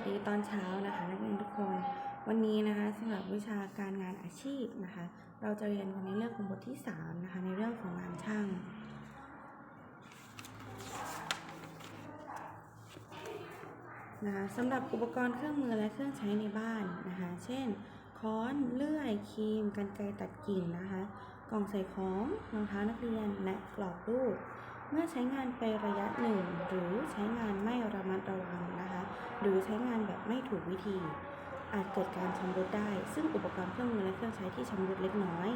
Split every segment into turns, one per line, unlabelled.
วัสดีค่ะสวัสดีตอนเช้านะคะนักเรียนทุกคนวันนี้นะคะสำหรับวิชาการงานอาชีพนะคะ เราจะเรียนกันในเรื่องของบทที่3นะคะในเรื่องของงานช่าง นะคะสำหรับอุปกรณ์เครื่องมือและเครื่องใช้ในบ้านนะคะ เช่น ค้อนเลื่อยครีมกรรไกรตัดกิ่งนะคะ กล่องใส่ของรองเท้านักเรียนและกรอบรูป เมื่อใช้งานไประยะหนึ่งหรือใช้งานไม่ หรือใช้งานแบบไม่ถูกวิธี อาจเกิดการชำรุดได้ ซึ่งอุปกรณ์เครื่องมือและเครื่องใช้ที่ชำรุดเล็กน้อย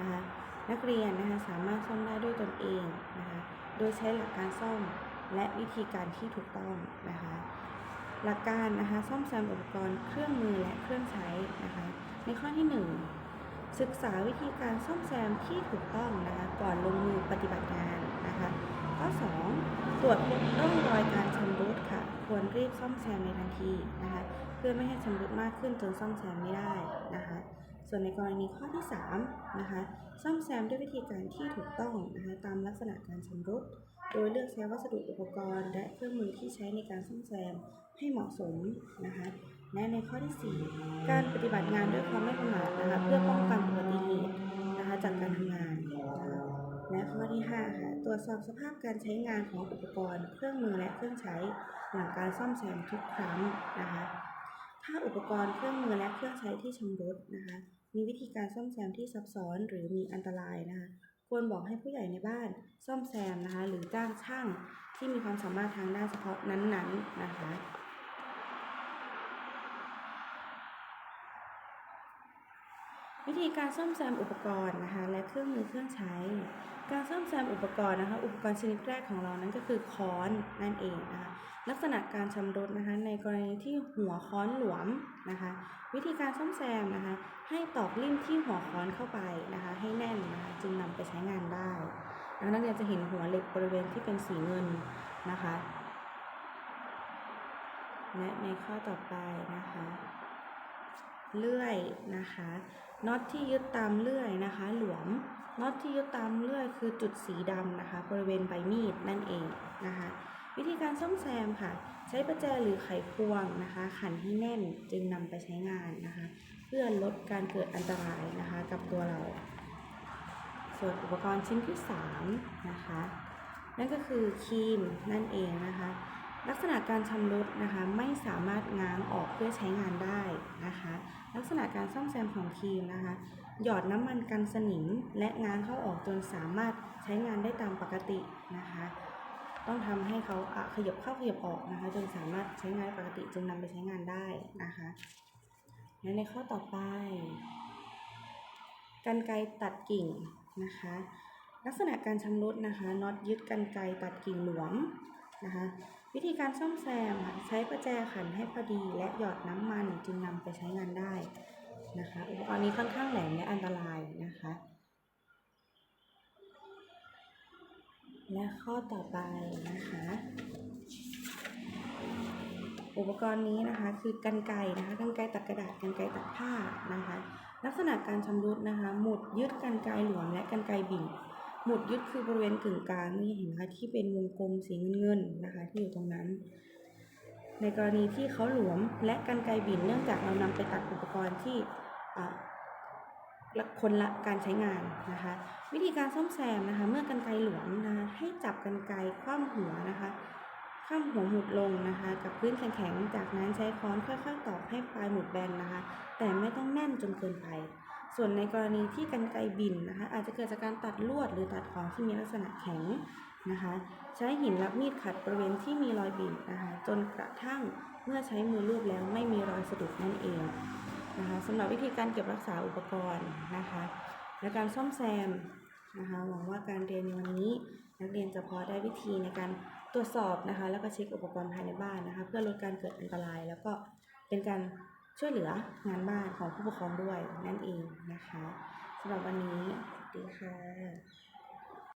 นะคะนักเรียนนะคะสามารถซ่อมได้ด้วยตนเองนะคะโดยใช้หลักการซ่อมและวิธีการที่ถูกต้องนะคะหลักการนะคะซ่อมแซมอุปกรณ์เครื่องมือและเครื่องใช้นะคะในข้อที่หนึ่งศึกษาวิธีการซ่อมแซมที่ถูกต้องนะคะก่อนลงมือปฏิบัติงานนะคะข้อ 2 ตรวจพบร่องรอยการช ควรรีบซ่อมแซมในทันทีนะคะ เพื่อไม่ให้ชำรุดมากขึ้นจนซ่อมแซมไม่ได้นะคะ ส่วนในกรณีข้อที่3นะคะซ่อมแซมด้วยวิธีการที่ถูกต้องนะคะตามลักษณะการชำรุด โดยเลือกใช้วัสดุอุปกรณ์ และเครื่องมือที่ใช้ในการซ่อมแซมให้เหมาะสมนะคะและในข้อที่ 4 การปฏิบัติงานด้วยความไม่ประมาทนะคะเพื่อป้องกันอุบัติเหตุนะคะจากการทำงานนะคะ และข้อที่5ค่ะตรวจสอบสภาพการใช้งานของอุปกรณ์ เครื่องมือและเครื่องใช้หลังการซ่อมแซมทุกครั้งนะคะ ถ้าอุปกรณ์เครื่องมือและเครื่องใช้ที่ชำรุดนะคะ มีวิธีการซ่อมแซมที่ซับซ้อนหรือมีอันตรายนะคะควรบอกให้ผู้ใหญ่ในบ้านซ่อมแซมนะคะ หรือจ้างช่างที่มีความสามารถทางด้านเฉพาะนั้นๆนะคะ วิธีการซ่อมแซมอุปกรณ์นะคะและเครื่องมือเครื่องใช้ การซ่อมแซมอุปกรณ์นะคะอุปกรณ์ชนิดแรกของเรานั้นก็คือค้อนนั่นเองนะคะลักษณะการชำรุดนะคะในกรณีที่หัวค้อนหลวมนะคะวิธีการซ่อมแซมนะคะให้ตอกลิ่มที่หัวค้อนเข้าไปนะคะให้แน่นนะคะจึงนำไปใช้งานได้แล้วนักเรียนจะเห็นหัวเหล็กบริเวณที่เป็นสีเงินนะคะและในข้อต่อไปนะคะเลื่อยนะคะ น็อตที่ยึดตามเลื่อยนะคะ หลวม น็อตที่ยึดตามเลื่อยคือจุดสีดำนะคะ บริเวณใบมีดนั่นเองนะคะ วิธีการซ่อมแซมค่ะ ใช้ประแจหรือไขควงนะคะ ขันให้แน่นจึงนำไปใช้งานนะคะ เพื่อลดการเกิดอันตรายนะคะ กับตัวเรา ส่วนอุปกรณ์ชิ้นที่3นะคะนั่นก็คือครีมนั่นเองนะคะ ลักษณะการชำรุดนะคะไม่สามารถง้างออกเพื่อใช้งานได้นะคะ กษณะการซ่อมแซมของครีมนะคะ หยอดน้ำมันกันสนิมและงางเข้าออกจนสามารถใช้งานได้ตามปกตินะคะ ต้องทำให้เขาอะขยับเข้าขยับออกนะคะ จนสามารถใช้งานได้ปกติจึงนำไปใช้งานได้นะคะและในข้อต่อไปกันไกตัดกิ่งนะคะ ลักษณะการชำรุดนะคะน็อตยึดกันไกตัดกิ่งหลวมนะคะ วิธีการซ่อมแซมใช้ประแจขันให้พอดีและหยอดน้ำมันจึงนำไปใช้งานได้นะคะอุปกรณ์นี้ค่อนข้างแหลมและอันตรายนะคะ และข้อต่อไปนะคะ อุปกรณ์นี้นะคะคือกันไกรนะคะกันไกรตัดกระดาษกันไกรตัดผ้านะคะ ลักษณะการชำรุดนะคะ หมุดยึดกันไกรหลวมและกันไกรบิ่ง หมุดยึดคือบริเวณกึ่งกลางนี่เห็นนะคะที่เป็นวงกลมสีเงินๆนะคะ ที่อยู่ตรงนั้น ในกรณีที่เขาหลวมและกันไกบินเนื่องจากเรานำไปตัดอุปกรณ์ที่อ่าคนละการใช้งานนะคะ วิธีการซ่อมแซมนะคะ เมื่อกันไกหลวมนะคะให้จับกันไกคว่ำหัวนะคะคว่ำหัวหมุดลงนะคะ กับพื้นแข็งๆ จากนั้นใช้ค้อนค่อยๆตอกให้ปลายหมุดแบนนะคะ แต่ไม่ต้องแน่นจนเกินไป ส่วนในกรณีที่กันไกรบินนะคะ อาจจะเกิดจากการตัดลวดหรือตัดของที่มีลักษณะแข็งนะคะ ใช้หินรับมีดขัดบริเวณที่มีรอยบินนะคะ จนกระทั่งเมื่อใช้มือลูบแล้วไม่มีรอยสะดุดนั่นเองนะคะสำหรับวิธีการเก็บรักษาอุปกรณ์นะคะ และการซ่อมแซมนะคะหวังว่าการเรียนในวันนี้ นักเรียนจะพอได้วิธีในการตรวจสอบนะคะ แล้วก็เช็คอุปกรณ์ภายในบ้านนะคะ เพื่อลดการเกิดอันตราย แล้วก็เป็นการ ช่วยเหลืองานบ้านของผู้ปกครองด้วยนั่นเองนะคะสำหรับวันนี้สวัสดีค่ะ